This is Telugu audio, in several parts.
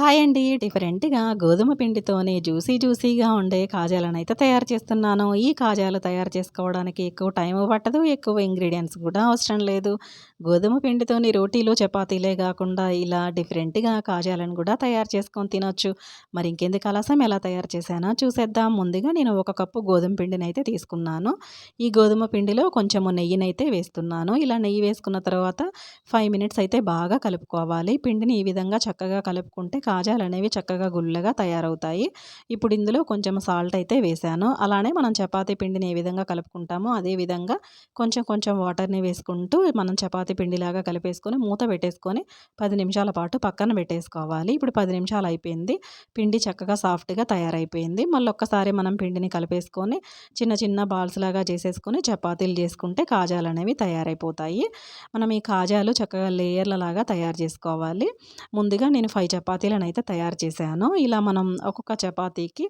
హాయ్ అండి. డిఫరెంట్గా గోధుమ పిండితోనే జ్యూసీ జ్యూసీగా ఉండే కాజాలను అయితే తయారు చేస్తున్నాను. ఈ కాజాలు తయారు చేసుకోవడానికి ఎక్కువ టైం పట్టదు ఎక్కువ ఇంగ్రీడియంట్స్ కూడా అవసరం లేదు. గోధుమ పిండితోని రోటీలు చపాతీలే కాకుండా ఇలా డిఫరెంట్గా కాజాలను కూడా తయారు చేసుకొని తినొచ్చు. మరి ఇంకెందుకు అలసం ఎలా తయారు చేశానో చూసేద్దాం. ముందుగా నేను ఒక కప్పు గోధుమ పిండిని అయితే తీసుకున్నాను. ఈ గోధుమ పిండిలో కొంచెము నెయ్యినైతే వేస్తున్నాను. ఇలా నెయ్యి వేసుకున్న తర్వాత ఫైవ్ మినిట్స్ అయితే బాగా కలుపుకోవాలి. పిండిని ఈ విధంగా చక్కగా కలుపుకుంటే కాజాలు అనేవి చక్కగా గుల్లగా తయారవుతాయి. ఇప్పుడు ఇందులో కొంచెం సాల్ట్ అయితే వేసాను. అలానే మనం చపాతీ పిండిని ఏ విధంగా కలుపుకుంటామో అదే విధంగా కొంచెం కొంచెం వాటర్ని వేసుకుంటూ మనం చపాతీ పిండిలాగా కలిపేసుకొని మూత పెట్టేసుకొని పది నిమిషాల పాటు పక్కన పెట్టేసుకోవాలి. ఇప్పుడు పది నిమిషాలు అయిపోయింది. పిండి చక్కగా సాఫ్ట్గా తయారైపోయింది. మళ్ళీ ఒక్కసారి మనం పిండిని కలిపేసుకొని చిన్న చిన్న బాల్స్ లాగా చేసేసుకొని చపాతీలు చేసుకుంటే కాజాలు అనేవి తయారైపోతాయి. మనం ఈ కాజాలు చక్కగా లేయర్ల లాగా తయారు చేసుకోవాలి. ముందుగా నేను ఫైవ్ చపాతీలు చపాతీలను అయితే తయారు చేశాను. ఇలా మనం ఒక్కొక్క చపాతీకి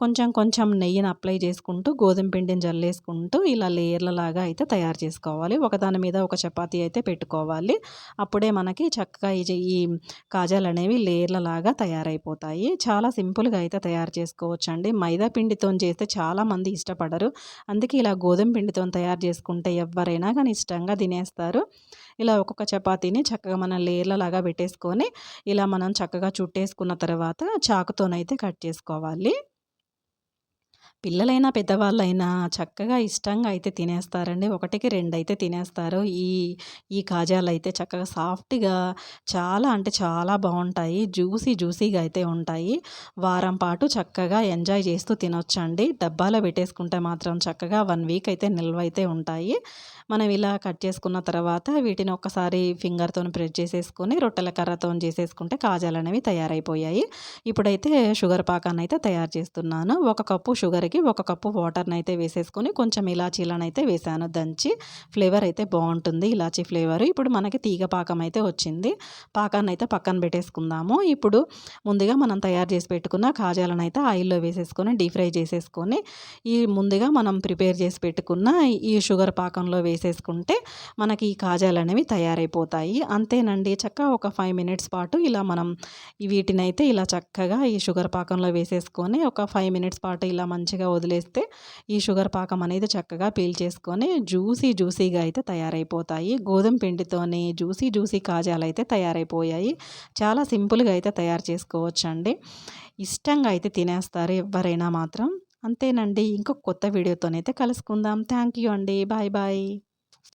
కొంచెం కొంచెం నెయ్యిని అప్లై చేసుకుంటూ గోధుమ పిండిని జల్లేసుకుంటూ ఇలా లేయర్లలాగా అయితే తయారు చేసుకోవాలి. ఒకదాని మీద ఒక చపాతీ అయితే పెట్టుకోవాలి. అప్పుడే మనకి చక్కగా ఈ కాజాలు అనేవి లేయర్లలాగా తయారైపోతాయి. చాలా సింపుల్గా అయితే తయారు చేసుకోవచ్చు అండి మైదా పిండితో చేస్తే చాలామంది ఇష్టపడరు. అందుకే ఇలా గోధుమ పిండితో తయారు చేసుకుంటే ఎవరైనా కానీ ఇష్టంగా తినేస్తారు. ఇలా ఒక్కొక్క చపాతీని చక్కగా మనం లేయర్లలాగా పెట్టేసుకొని ఇలా మనం చక్కగా చుట్టేసుకున్న తర్వాత చాకుతోనైతే కట్ చేసుకోవాలి. పిల్లలైనా పెద్దవాళ్ళైనా చక్కగా ఇష్టంగా అయితే తినేస్తారండి. ఒకటికి రెండు అయితే తినేస్తారు. ఈ ఈ కాజాలు అయితే చక్కగా సాఫ్ట్గా చాలా అంటే చాలా బాగుంటాయి. జ్యూసీ జ్యూసీగా అయితే ఉంటాయి. వారం పాటు చక్కగా ఎంజాయ్ చేస్తూ తినొచ్చండి. డబ్బాలో పెట్టేసుకుంటే మాత్రం చక్కగా వన్ వీక్ అయితే నిల్వ అయితే ఉంటాయి. మనం ఇలా కట్ చేసుకున్న తర్వాత వీటిని ఒక్కసారి ఫింగర్తో ప్రెస్ చేసేసుకొని రొట్టెల కర్రతో చేసేసుకుంటే కాజాలు అనేవి తయారైపోయాయి. ఇప్పుడైతే షుగర్ పాకాన్ని అయితే తయారు చేస్తున్నాను. ఒక కప్పు షుగర్కి ఒక కప్పు వాటర్ని అయితే వేసేసుకొని కొంచెం ఇలాచీలను అయితే వేసాను. దంచి ఫ్లేవర్ అయితే బాగుంటుంది. ఇలాచీ ఫ్లేవర్. ఇప్పుడు మనకి తీగ పాకం అయితే వచ్చింది. పాకాన్ని అయితే పక్కన పెట్టేసుకుందాము. ఇప్పుడు ముందుగా మనం తయారు చేసి పెట్టుకున్న కాజాలను అయితే ఆయిల్లో వేసేసుకొని డీప్ ఫ్రై చేసేసుకొని ఈ ముందుగా మనం ప్రిపేర్ చేసి పెట్టుకున్న ఈ షుగర్ పాకంలో వేసేసుకుంటే మనకి ఈ కాజాలు అనేవి తయారైపోతాయి. అంతేనండి. చక్కగా ఒక ఫైవ్ మినిట్స్ పాటు ఇలా మనం వీటిని అయితే ఇలా చక్కగా ఈ షుగర్ పాకంలో వేసేసుకొని ఒక ఫైవ్ మినిట్స్ పాటు ఇలా మంచి మంచిగా వదిలేస్తే ఈ షుగర్ పాకం అనేది చక్కగా పీల్ చేసుకొని జ్యూసీ జ్యూసీగా అయితే తయారైపోతాయి. గోధుమ పిండితోని జ్యూసీ జ్యూసీ కాజాలు అయితే తయారైపోయాయి. చాలా సింపుల్గా అయితే తయారు చేసుకోవచ్చండి. ఇష్టంగా అయితే తినేస్తారు ఎవరైనా మాత్రం. అంతేనండి. ఇంకొక కొత్త వీడియోతోనైతే కలుసుకుందాం. థ్యాంక్ యూ అండి. Bye bye.